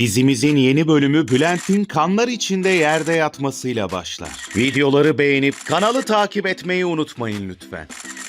Dizimizin yeni bölümü Bülent'in kanlar içinde yerde yatmasıyla başlar. Videoları beğenip kanalı takip etmeyi unutmayın lütfen.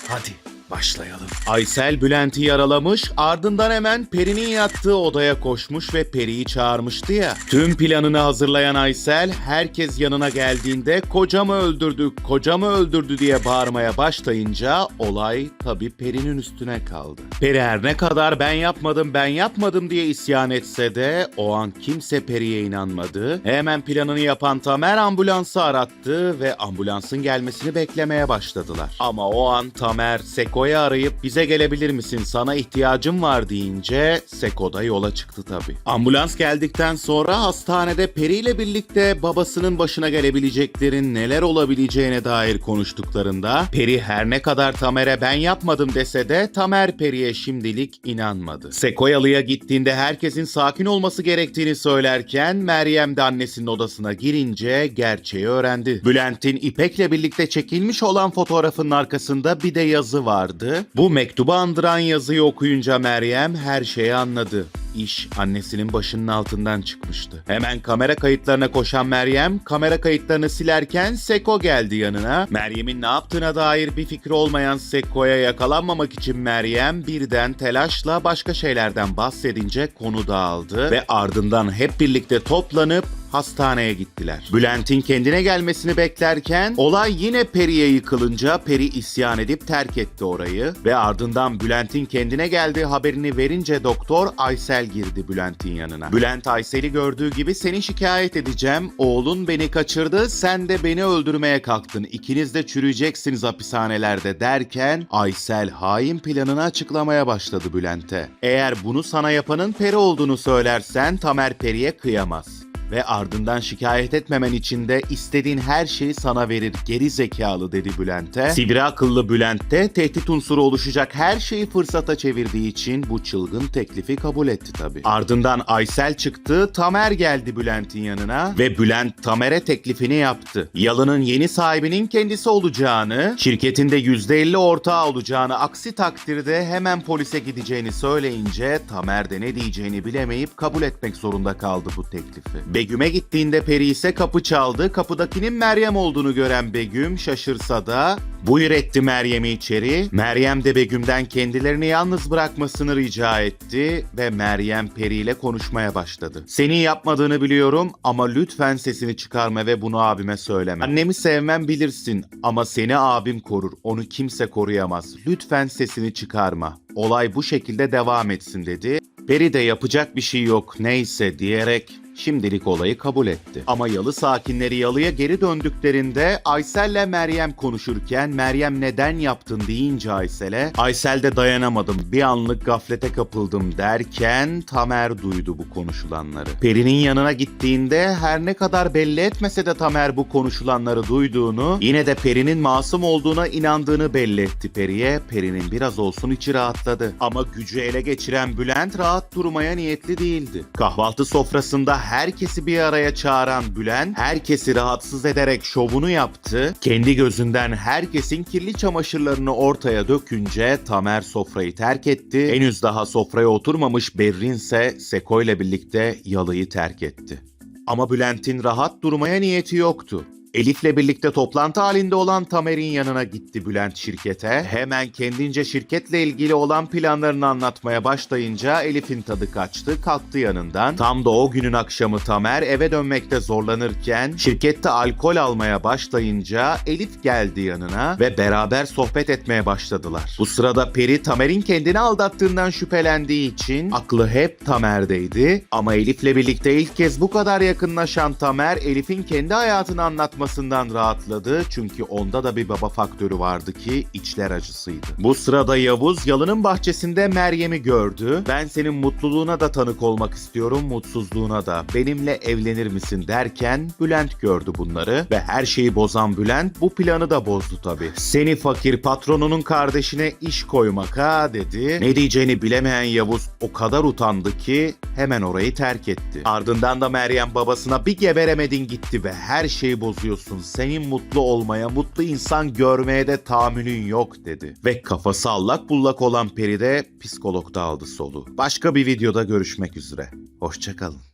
Hadi başlayalım. Aysel Bülent'i yaralamış, ardından hemen Peri'nin yattığı odaya koşmuş ve Peri'yi çağırmıştı ya. Tüm planını hazırlayan Aysel, herkes yanına geldiğinde kocamı öldürdü, kocamı öldürdü diye bağırmaya başlayınca olay tabii Peri'nin üstüne kaldı. Peri her ne kadar ben yapmadım, ben yapmadım diye isyan etse de o an kimse Peri'ye inanmadı. Hemen planını yapan Tamer ambulansı arattı ve ambulansın gelmesini beklemeye başladılar. Ama o an Tamer Seko'yu arayıp bize gelebilir misin sana ihtiyacım var deyince Seko da yola çıktı tabii. Ambulans geldikten sonra hastanede Peri ile birlikte babasının başına gelebileceklerin neler olabileceğine dair konuştuklarında Peri her ne kadar Tamer'e ben yapmadım dese de Tamer Peri'ye şimdilik inanmadı. Sekoyalı'ya gittiğinde herkesin sakin olması gerektiğini söylerken Meryem de annesinin odasına girince gerçeği öğrendi. Bülent'in İpek'le birlikte çekilmiş olan fotoğrafının arkasında bir de yazı vardı. Bu mektubu andıran yazıyı okuyunca Meryem her şeyi anladı. İş annesinin başının altından çıkmıştı. Hemen kamera kayıtlarına koşan Meryem kamera kayıtlarını silerken Seko geldi yanına. Meryem'in ne yaptığına dair bir fikri olmayan Seko'ya yakalanmamak için Meryem birden telaşla başka şeylerden bahsedince konu dağıldı ve ardından hep birlikte toplanıp hastaneye gittiler. Bülent'in kendine gelmesini beklerken olay yine Peri'ye yıkılınca Peri isyan edip terk etti orayı ve ardından Bülent'in kendine geldiği haberini verince doktor Aysel girdi Bülent'in yanına. Bülent Aysel'i gördüğü gibi seni şikayet edeceğim. Oğlun beni kaçırdı. Sen de beni öldürmeye kalktın. İkiniz de çürüyeceksiniz hapishanelerde derken Aysel hain planını açıklamaya başladı Bülent'e. Eğer bunu sana yapanın Peri olduğunu söylersen Tamer Peri'ye kıyamaz ve ardından şikayet etmemen için de istediğin her şeyi sana verir geri zekalı dedi Bülent'e. Sivri akıllı Bülent tehdit unsuru oluşacak her şeyi fırsata çevirdiği için bu çılgın teklifi kabul etti tabi. Ardından Aysel çıktı, Tamer geldi Bülent'in yanına ve Bülent Tamer'e teklifini yaptı. Yalının yeni sahibinin kendisi olacağını, şirketinde %50 ortağı olacağını, aksi takdirde hemen polise gideceğini söyleyince Tamer de ne diyeceğini bilemeyip kabul etmek zorunda kaldı bu teklifi. Begüm'e gittiğinde Peri ise kapı çaldı. Kapıdakinin Meryem olduğunu gören Begüm şaşırsa da buyur etti Meryem'i içeri. Meryem de Begüm'den kendilerini yalnız bırakmasını rica etti ve Meryem Peri ile konuşmaya başladı. Senin yapmadığını biliyorum ama lütfen sesini çıkarma ve bunu abime söyleme. Annemi sevmem bilirsin ama seni abim korur. Onu kimse koruyamaz. Lütfen sesini çıkarma. Olay bu şekilde devam etsin dedi. Peri de yapacak bir şey yok neyse diyerek şimdilik olayı kabul etti. Ama yalı sakinleri yalıya geri döndüklerinde Aysel'le Meryem konuşurken Meryem neden yaptın deyince Aysel'e Aysel de dayanamadım bir anlık gaflete kapıldım derken Tamer duydu bu konuşulanları. Peri'nin yanına gittiğinde her ne kadar belli etmese de Tamer bu konuşulanları duyduğunu yine de Peri'nin masum olduğuna inandığını belli etti Peri'ye. Peri'nin biraz olsun içi rahatladı. Ama gücü ele geçiren Bülent rahat durmaya niyetli değildi. Kahvaltı sofrasında herkesi bir araya çağıran Bülent herkesi rahatsız ederek şovunu yaptı. Kendi gözünden herkesin kirli çamaşırlarını ortaya dökünce Tamer sofrayı terk etti. Henüz daha sofraya oturmamış Berrin ise Seko ile birlikte yalıyı terk etti. Ama Bülent'in rahat durmaya niyeti yoktu. Elif'le birlikte toplantı halinde olan Tamer'in yanına gitti Bülent şirkete. Hemen kendince şirketle ilgili olan planlarını anlatmaya başlayınca Elif'in tadı kaçtı, kalktı yanından. Tam da o günün akşamı Tamer eve dönmekte zorlanırken şirkette alkol almaya başlayınca Elif geldi yanına ve beraber sohbet etmeye başladılar. Bu sırada Peri Tamer'in kendini aldattığından şüphelendiği için aklı hep Tamer'deydi ama Elif'le birlikte ilk kez bu kadar yakınlaşan Tamer Elif'in kendi hayatını anlatmasından rahatladı çünkü onda da bir baba faktörü vardı ki içler acısıydı. Bu sırada Yavuz Yalın'ın bahçesinde Meryem'i gördü. Ben senin mutluluğuna da tanık olmak istiyorum, mutsuzluğuna da. Benimle evlenir misin derken Bülent gördü bunları ve her şeyi bozan Bülent bu planı da bozdu tabi. Seni fakir patronunun kardeşine iş koymak ha dedi. Ne diyeceğini bilemeyen Yavuz o kadar utandı ki hemen orayı terk etti. Ardından da Meryem babasına bir geberemedin gitti ve her şeyi bozuyorsun. Senin mutlu olmaya, mutlu insan görmeye de tahammülün yok dedi. Ve kafası allak bullak olan Peri de psikologda aldı solu. Başka bir videoda görüşmek üzere. Hoşçakalın.